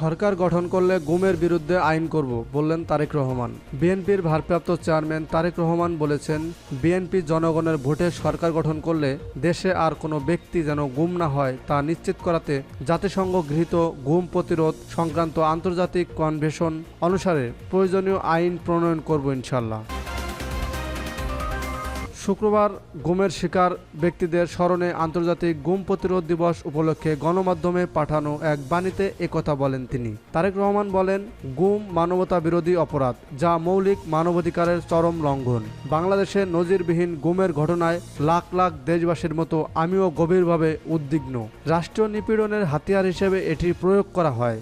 সরকার গঠন করলে গুমের বিরুদ্ধে আইন করব, বললেন তারেক রহমান। বিএনপির ভারপ্রাপ্ত চেয়ারম্যান তারেক রহমান বলেছেন, বিএনপি জনগণের ভোটে সরকার গঠন করলে দেশে আর কোনো ব্যক্তি যেন গুম না হয় তা নিশ্চিত করাতে জাতিসংঘ গৃহীত গুম প্রতিরোধ সংক্রান্ত আন্তর্জাতিক কনভেনশন অনুসারে প্রয়োজনীয় আইন প্রণয়ন করব ইনশাল্লাহ শুক্রবার গুমের শিকার ব্যক্তিদের স্মরণে আন্তর্জাতিক গুম প্রতিরোধ দিবস উপলক্ষে গণমাধ্যমে পাঠানো এক বাণীতে একথা বলেন তিনি। তারেক রহমান বলেন, গুম মানবতা বিরোধী অপরাধ, যা মৌলিক মানবাধিকারের চরম লঙ্ঘন। বাংলাদেশে নজিরবিহীন গুমের ঘটনায় লাখ লাখ দেশবাসীর মতো আমিও গভীরভাবে উদ্বিগ্ন। রাষ্ট্রীয় নিপীড়নের হাতিয়ার হিসেবে এটি প্রয়োগ করা হয়।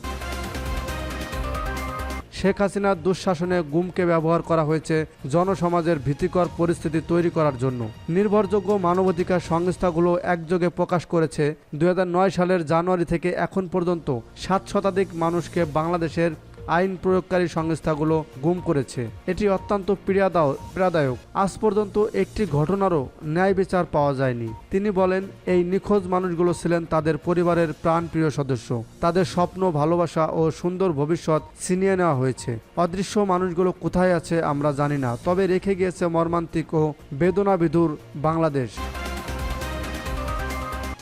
শেখ হাসিনার দুঃশাসনে গুমকে ব্যবহার করা হয়েছে জনসমাজের ভীতিকর পরিস্থিতি তৈরি করার জন্য। নির্ভরযোগ্য মানবাধিকার সংস্থাগুলো একযোগে প্রকাশ করেছে দু হাজার নয় সালের জানুয়ারি থেকে এখন পর্যন্ত সাত শতাধিক মানুষকে বাংলাদেশের আইন প্রয়োগকারী সংস্থাগুলো গুম করেছে। এটি অত্যন্ত পীড়াদায় পীড়াদায়ক। আজ পর্যন্ত একটি ঘটনারও ন্যায় বিচার পাওয়া যায়নি। তিনি বলেন, এই নিখোঁজ মানুষগুলো ছিলেন তাদের পরিবারের প্রাণপ্রিয় সদস্য। তাদের স্বপ্ন, ভালোবাসা ও সুন্দর ভবিষ্যৎ ছিনিয়ে নেওয়া হয়েছে। অদৃশ্য মানুষগুলো কোথায় আছে আমরা জানি না, তবে রেখে গিয়েছে মর্মান্তিক ও বেদনাবিধুর বাংলাদেশ।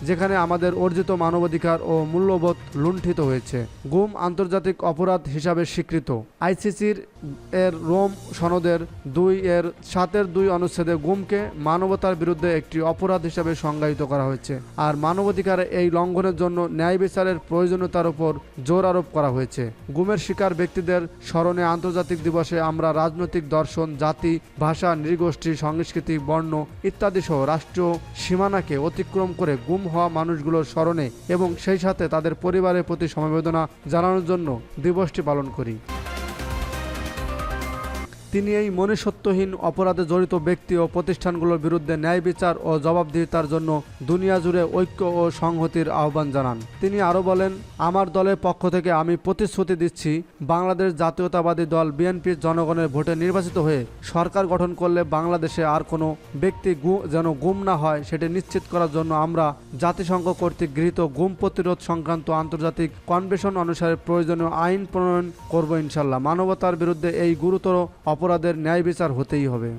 যেখানে আমাদের অর্জিত মানবাধিকার ও মূল্যবোধ লুণ্ঠিত হয়েছে। গুম আন্তর্জাতিক অপরাধ হিসাবে স্বীকৃত। আইসিসির এর রোম সনদের দুই এর সাতের দুই অনুচ্ছেদে গুমকে মানবতার বিরুদ্ধে একটি অপরাধ হিসাবে সংজ্ঞায়িত করা হয়েছে। আর মানবাধিকারে এই লঙ্ঘনের জন্য ন্যায় বিচারের প্রয়োজনীয়তার উপর জোর আরোপ করা হয়েছে। গুমের শিকার ব্যক্তিদের স্মরণে আন্তর্জাতিক দিবসে আমরা রাজনৈতিক দর্শন, জাতি, ভাষা, নৃগোষ্ঠী, সংস্কৃতি, বর্ণ ইত্যাদি সহ রাষ্ট্রীয় সীমানাকে অতিক্রম করে গুম হওয়া মানুষগুলোর স্মরণে এবং সেই সাথে তাদের পরিবারের প্রতি সমবেদনা জানানোর জন্য দিবসটি পালন করি। তিনি এই মনুষ্যত্বহীন অপরাধে জড়িত ব্যক্তি ও প্রতিষ্ঠানগুলোর বিরুদ্ধে ন্যায় বিচার ও জবাবদিহিতার জন্য দুনিয়া জুড়ে ঐক্য ও সংহতির আহ্বান জানান। তিনি আরও বলেন, আমার দলের পক্ষ থেকে আমি প্রতিশ্রুতি দিচ্ছি, বাংলাদেশ জাতীয়তাবাদী দল বিএনপির জনগণের ভোটে নির্বাচিত হয়ে সরকার গঠন করলে বাংলাদেশে আর কোনো ব্যক্তি যেন গুম না হয়, সেটি নিশ্চিত করার জন্য আমরা জাতিসংঘ কর্তৃক গৃহীত গুম প্রতিরোধ সংক্রান্ত আন্তর্জাতিক কনভেনশন অনুসারে প্রয়োজনীয় আইন প্রণয়ন করব ইনশাল্লাহ। মানবতার বিরুদ্ধে এই গুরুতর অপরাধের ন্যায় বিচার হতেই হবে।